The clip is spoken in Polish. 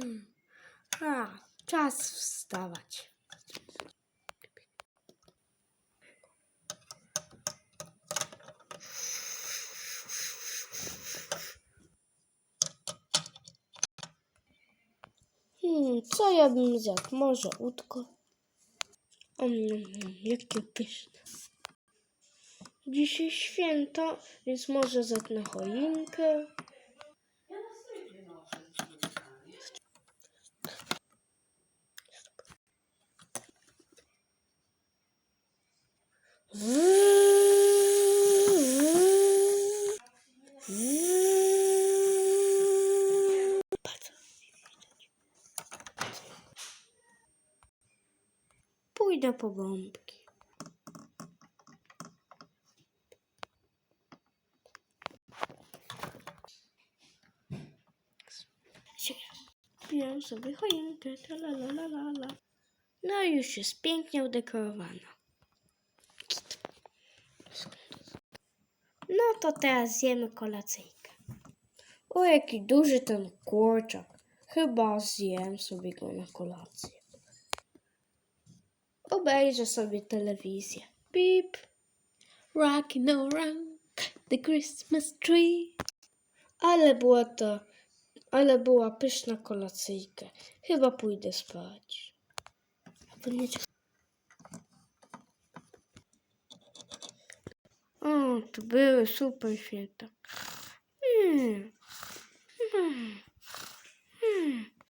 Hmm. A, czas wstawać. Hmm, co ja bym zjadł? Może łódko? Mm, jakie pyszne. Dzisiaj święto, więc może zetnę choinkę. Bardzo. Pójdę po bombki. Kupiłam sobie choinkę, la. No i już jest pięknie udekorowana. No to teraz zjemy kolacyjkę. O, jaki duży ten kurczak. Chyba zjem sobie go na kolację. Obejrzę sobie telewizję. Pip. Rocking around the Christmas tree. Ale była to, ale była pyszna kolacyjka. Chyba pójdę spać. O, to były super święta.